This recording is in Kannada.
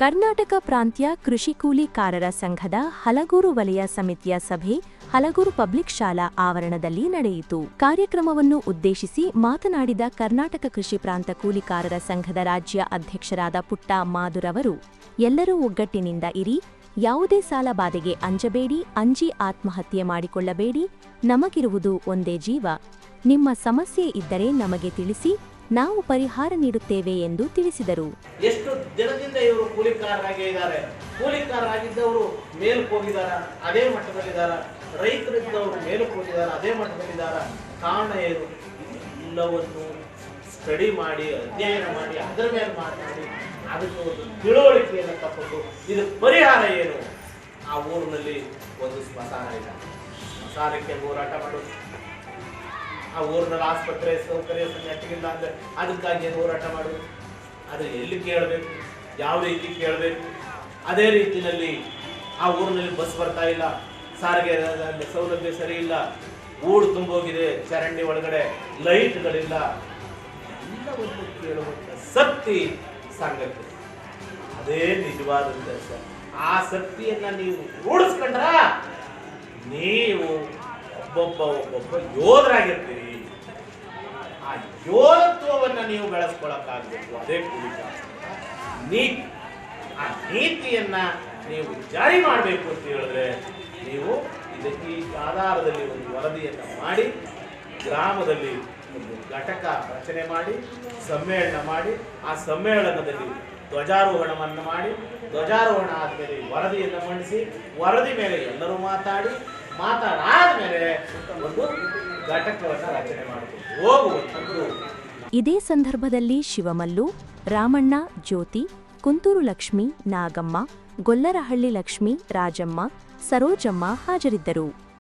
ಕರ್ನಾಟಕ ಪ್ರಾಂತ್ಯ ಕೃಷಿ ಕೂಲಿಕಾರರ ಸಂಘದ ಹಲಗೂರು ವಲಯ ಸಮಿತಿಯ ಸಭೆ ಹಲಗೂರು ಪಬ್ಲಿಕ್ ಶಾಲಾ ಆವರಣದಲ್ಲಿ ನಡೆಯಿತು. ಕಾರ್ಯಕ್ರಮವನ್ನು ಉದ್ದೇಶಿಸಿ ಮಾತನಾಡಿದ ಕರ್ನಾಟಕ ಕೃಷಿ ಪ್ರಾಂತ ಕೂಲಿಕಾರರ ಸಂಘದ ರಾಜ್ಯ ಅಧ್ಯಕ್ಷರಾದ ಪುಟ್ಟ ಮಾದುರವರು ಎಲ್ಲರೂ ಒಗ್ಗಟ್ಟಿನಿಂದ ಇರಿ, ಯಾವುದೇ ಸಾಲ ಬಾಧೆಗೆ ಅಂಜಬೇಡಿ, ಅಂಜಿ ಆತ್ಮಹತ್ಯೆ ಮಾಡಿಕೊಳ್ಳಬೇಡಿ, ನಮಗಿರುವುದು ಒಂದೇ ಜೀವ. ನಿಮ್ಮ ಸಮಸ್ಯೆ ಇದ್ದರೆ ನಮಗೆ ತಿಳಿಸಿ ನಾವು ಪರಿಹಾರ ನೀಡುತ್ತೇವೆ ಎಂದು ತಿಳಿಸಿದರು. ಎಷ್ಟು ದಿನದಿಂದ ಇವರು ಕೂಲಿಕಾರರಾಗಿ ಇದ್ದಾರೆ ಕೂಲಿಕಾರರಾಗಿದ್ದವರು ಮೇಲಕ್ಕೆ ಹೋಗಿದಾರ ಅದೇ ಮಟ್ಟದಲ್ಲಿದ್ದಾರ ರೈತರಿದ್ದವರು ಮೇಲಕ್ಕೆ ಹೋಗಿದಾರ ಅದೇ ಮಟ್ಟದಲ್ಲಿದ್ದಾರ ಕಾರಣ ಏನು? ಎಲ್ಲವನ್ನು ಸ್ಟಡಿ ಮಾಡಿ, ಅಧ್ಯಯನ ಮಾಡಿ, ಅದರ ಮೇಲೆ ಮಾತನಾಡಿ, ಅದಕ್ಕೆ ಒಂದು ತಿಳುವಳಿಕೆಯನ್ನು ತಕೊಂಡು ಇದು ಪರಿಹಾರ ಏನು? ಆ ಊರಿನಲ್ಲಿ ಒಂದು ಸ್ಮಶಾನ ಇದೆ. ಸ್ಮಶಾನಕ್ಕೆ ಹೋರಾಟ ಮಾಡೋದು. ಆ ಊರಿನಲ್ಲಿ ಆಸ್ಪತ್ರೆ ಸೌಕರ್ಯ ನೆಟ್ಟಿಗಿಲ್ಲ ಅಂದರೆ ಅದಕ್ಕಾಗಿ ಏನು ಹೋರಾಟ ಮಾಡುವುದು ಅದು ಎಲ್ಲಿ ಕೇಳಬೇಕು? ಯಾವ ರೀತಿ ಕೇಳಬೇಕು? ಅದೇ ರೀತಿಯಲ್ಲಿ ಆ ಊರಿನಲ್ಲಿ ಬಸ್ ಬರ್ತಾ ಇಲ್ಲ. ಸಾರಿಗೆ ಸೌಲಭ್ಯ ಸರಿ ಇಲ್ಲ. ಊಡು ತುಂಬೋಗಿದೆ. ಚರಂಡಿ ಒಳಗಡೆ ಲೈಟ್ಗಳಿಲ್ಲ. ಎಲ್ಲವನ್ನು ಕೇಳುವಂತ ಶಕ್ತಿ ಸಂಗತಿ ಅದೇ ನಿಜವಾದಂತ ಸ- ಆ ಶಕ್ತಿಯನ್ನ ನೀವು ರೂಢಿಸ್ಕೊಂಡ್ರ? ನೀವು ಒಬ್ಬೊಬ್ಬ ಒಬ್ಬೊಬ್ಬ ಯೋಧರಾಗಿರ್ತೀರಿ. ಆ ಯೋಧತ್ವವನ್ನು ನೀವು ಬೆಳೆಸ್ಕೊಳಕ್ಕಾಗಬೇಕು, ಅದೇ ಕುರಿತ ನೀತಿ ಆ ನೀತಿಯನ್ನ ನೀವು ಜಾರಿ ಮಾಡಬೇಕು ಅಂತ ಹೇಳಿದ್ರೆ ನೀವು ಇದಕ್ಕೆ ಆಧಾರದಲ್ಲಿ ಒಂದು ವರದಿಯನ್ನು ಮಾಡಿ, ಗ್ರಾಮದಲ್ಲಿ ಒಂದು ಘಟಕ ರಚನೆ ಮಾಡಿ, ಸಮ್ಮೇಳನ ಮಾಡಿ, ಆ ಸಮ್ಮೇಳನದಲ್ಲಿ ಧ್ವಜಾರೋಹಣವನ್ನು ಮಾಡಿ, ಧ್ವಜಾರೋಹಣ ಆದಮೇಲೆ ವರದಿಯನ್ನು ಮಂಡಿಸಿ, ವರದಿ ಮೇಲೆ ಎಲ್ಲರೂ ಮಾತಾಡಿ ಒಂದು ಘಟಕವನ್ನು ರಚನೆ ಹೋಗುವಂಥದ್ದು ಇದೇ ಸಂದರ್ಭದಲ್ಲಿ ಶಿವಮಲ್ಲು, ರಾಮಣ್ಣ, ಜ್ಯೋತಿ, ಕುಂತೂರು ಲಕ್ಷ್ಮಿ, ನಾಗಮ್ಮ, ಗೊಲ್ಲರಹಳ್ಳಿ ಲಕ್ಷ್ಮಿ, ರಾಜಮ್ಮ, ಸರೋಜಮ್ಮ ಹಾಜರಿದ್ದರು.